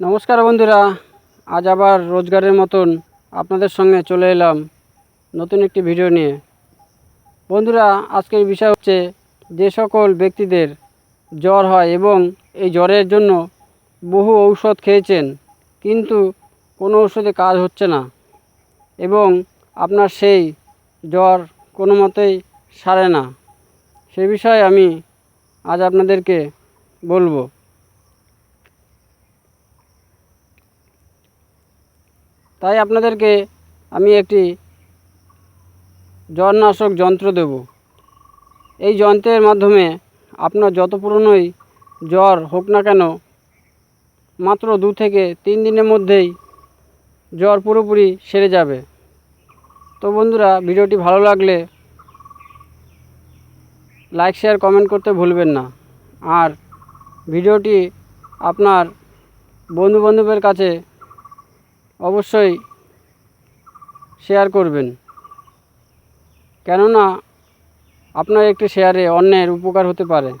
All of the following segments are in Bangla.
নমস্কার বন্ধুরা, আজ আবার রোজগারের মতন আপনাদের সঙ্গে চলে এলাম নতুন একটি ভিডিও নিয়ে। বন্ধুরা, আজকের বিষয় হচ্ছে যে সকল ব্যক্তিদের জ্বর হয় এবং এই জ্বরের জন্য বহু ঔষধ খেয়েছেন, কিন্তু কোনো ঔষধে কাজ হচ্ছে না এবং আপনার সেই জ্বর কোনো মতেই সারে না। সে বিষয়ে আমি আজ আপনাদেরকে বলব। তাই আপনাদেরকে আমি একটি জ্বরনাশক যন্ত্র দেব। এই যন্ত্রের মাধ্যমে আপনার যত পুরনোই জ্বর হোক না কেন, মাত্র দু থেকে তিন দিনের মধ্যেই জ্বর পুরোপুরি সেরে যাবে। তো বন্ধুরা, ভিডিওটি ভালো লাগলে লাইক, শেয়ার, কমেন্ট করতে ভুলবেন না। আর ভিডিওটি আপনার বন্ধু বান্ধবের কাছে অবশ্যই শেয়ার করবেন। কেননা আপনার একটি শেয়ারে অন্যের উপকার হতে পারে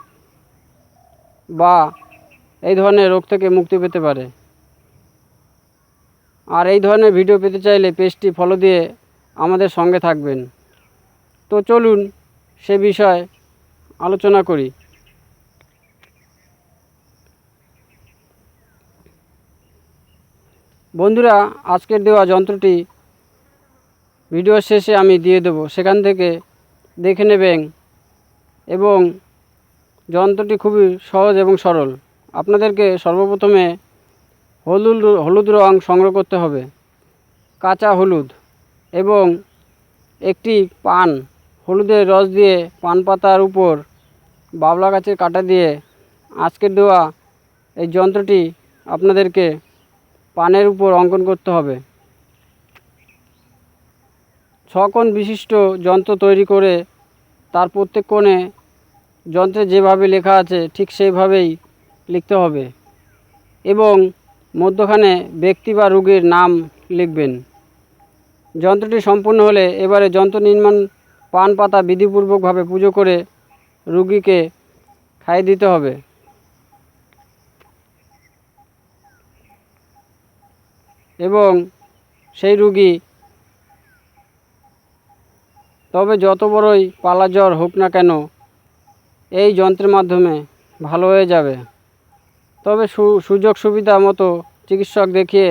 বা এই ধরনের রোগ থেকে মুক্তি পেতে পারে। আর এই ধরনের ভিডিও পেতে চাইলে পেজটি ফলো দিয়ে আমাদের সঙ্গে থাকবেন। তো চলুন সে বিষয়ে আলোচনা করি। বন্ধুরা, আজকের দেওয়া যন্ত্রটি ভিডিও শেষে আমি দিয়ে দেব। সেখান থেকে দেখে নেবেন এবং যন্ত্রটি খুবই সহজ এবং সরল। আপনাদেরকে সর্বপ্রথমে হলুদ হলুদ রং সংগ্রহ করতে হবে, কাঁচা হলুদ এবং একটি পান। হলুদের রস দিয়ে পান পাতার উপর বাবলা গাছের কাঁটা দিয়ে আজকের দেওয়া এই যন্ত্রটি আপনাদেরকে পানের উপর অঙ্কন করতে হবে। ছকোণ বিশিষ্ট যন্ত্র তৈরি করে তার প্রত্যেক কোণে যন্ত্রে যেভাবে লেখা আছে ঠিক সেইভাবেই লিখতে হবে এবং মধ্যখানে ব্যক্তি বা রোগীর নাম লিখবেন। যন্ত্রটি সম্পূর্ণ হলে এবারে যন্ত্র নির্মাণ পান পাতা বিধিপূর্বকভাবে পুজো করে রুগীকে খাইয়ে দিতে হবে। এবং সেই রুগী তবে যত বড়ই পালা জ্বর হোক না কেন, এই যন্ত্রের মাধ্যমে ভালো হয়ে যাবে। তবে সুযোগ সুবিধা মতো চিকিৎসক দেখিয়ে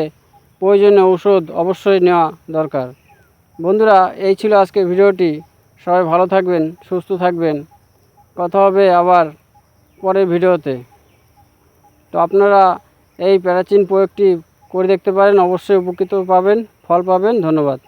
প্রয়োজনীয় ঔষধ অবশ্যই নেওয়া দরকার। বন্ধুরা, এই ছিল আজকে ভিডিওটি। সবাই ভালো থাকবেন, সুস্থ থাকবেন। কথা হবে আবার পরের ভিডিওতে। তো আপনারা এই প্যারাচিন প্রয়োগটি করে দেখতে পারেন অবশ্যই উপকৃত পাবেন ফল পাবেন ধন্যবাদ।